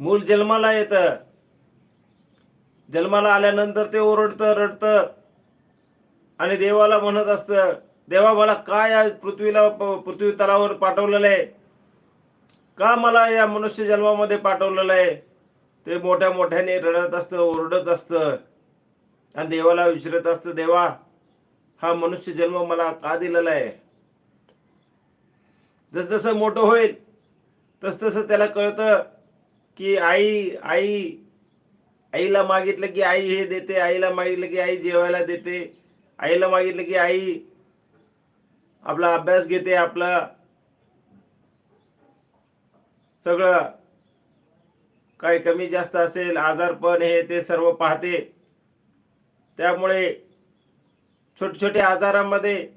मूल जन्माला येतं. जन्माला आल्यानंतर ते ओरडतं रडतं. आणि देवाला म्हणत असतं देवा मला काय या पृथ्वीला पृथ्वी तलावर पाठवलेलं आहे? का मला या मनुष्य जन्मामध्ये पाठवलेलं आहे? ते मोठ्या मोठ्याने रडत असतं ओरडत असतं. आणि देवाला विचारत असतं देवा हा मनुष्य जन्म मला का दिलेला आहे? जसजसं मोठं होईल तसतसं त्याला कळतं की आई आई आईला मागितलं की आई हे देते आईला मागितलं की आई जेवायला देते आईला मागितलं की आई आपला अभ्यास घेते आपला सगळं काय कमी जास्त असेल आजारपण हे ते सर्व पाहते. त्यामुळे छोटे छोटे आजारामध्ये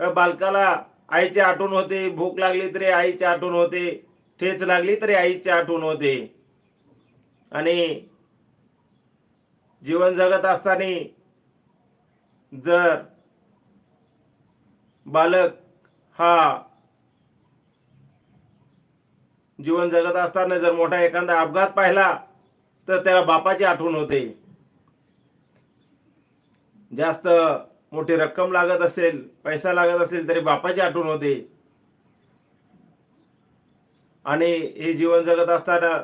बालकाला आईची आठवण होते भूक लागली तरी आईची आठवण होते. ठेच लागली तरी आईची आठवण होते आणि जीवन जगत असताना जर बालक हा जीवन जगत असताना जर मोठा एखादा अपघात पाहिला तर त्याला बापाची आठवण होते. जास्त मोठी रक्कम लागत असेल पैसा लागत असेल तरी बापाची आठवण होते. आणि हे जीवन जगत असताना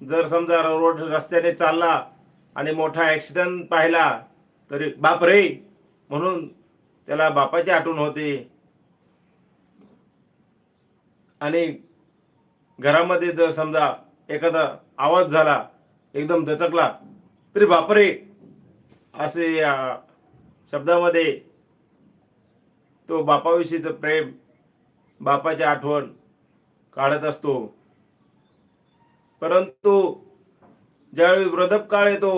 जर समजा रोड रस्त्याने चालला आणि मोठा ऍक्सिडेंट पाहिला तरी बाप रे! म्हणून त्याला बापाची आठवण होते. आणि घरामध्ये जर समजा एखादा आवाज झाला एकदम दचकला तरी बापरे असे या शब्दामध्ये तो बापाविषयीचं प्रेम बापाची आठवण काढत असतो. परंतु ज्यावेळी वृद्धप काळ येतो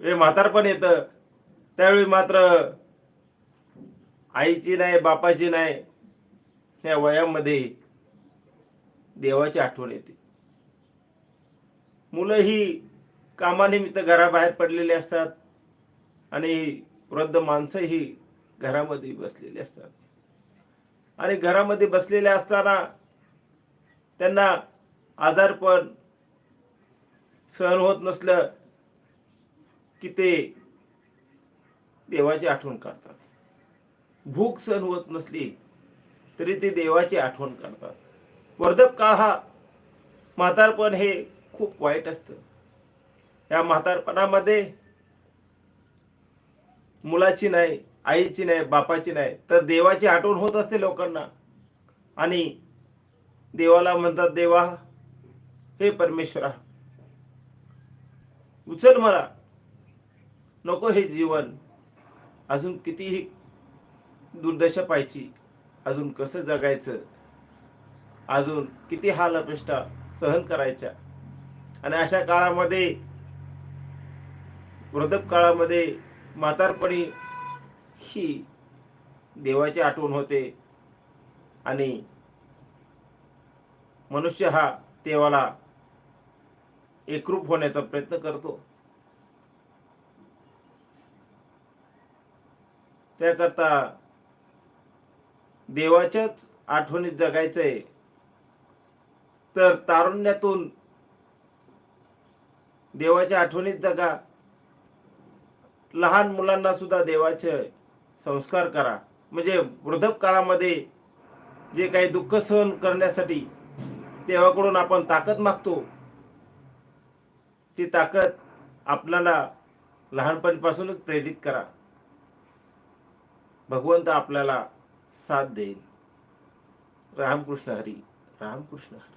हे म्हातारपण येतं. त्यावेळी मात्र आईची नाही बापाची नाही या वयामध्ये देवाची आठवण येते. मुलं ही कामानिमित्त घराबाहेर पडलेली असतात आणि वृद्ध माणसं ही घरामध्ये बसलेली असतात. आणि घरामध्ये बसलेले असताना त्यांना आजारपण सहन होत नसलं की ते देवाची आठवण करतात. भूक सहन होत नसली तरी ते देवाची आठवण करतात. वर्धप काळ हा म्हातारपण हे खूप वाईट असतं. या म्हातारपणामध्ये मुलाची नाही आईची नाही बापाची नाही तर देवाची आठवण होत असते लोकांना. आणि देवाला म्हणतात देवा हे परमेश्वरा उचल मला. नको हे जीवन. अजून कितीही दुर्दशा पाहिजे अजून कसं जगायचं? अजून किती हाल अपेष्टा सहन करायच्या? आणि अशा काळामध्ये वृद्धप काळामध्ये म्हातारपणी ही देवाची आठवण होते. आणि मनुष्य हा देवाला एकरूप होण्याचा प्रयत्न करतो. त्याकरता देवाच्याच आठवणीत जगायचंय तर तारुण्यातून देवाच्या आठवणीत जगा. लहान मुलांना सुद्धा देवाचे संस्कार करा. म्हणजे वृद्धप काळामध्ये जे काही दुःख सहन करण्यासाठी देवाकडून आपण ताकद मागतो. ती ताकद आपल्याला लहानपणीपासूनच प्रेरित करा. भगवंत आपल्याला साथ देईल. रामकृष्ण हरी रामकृष्ण हरी.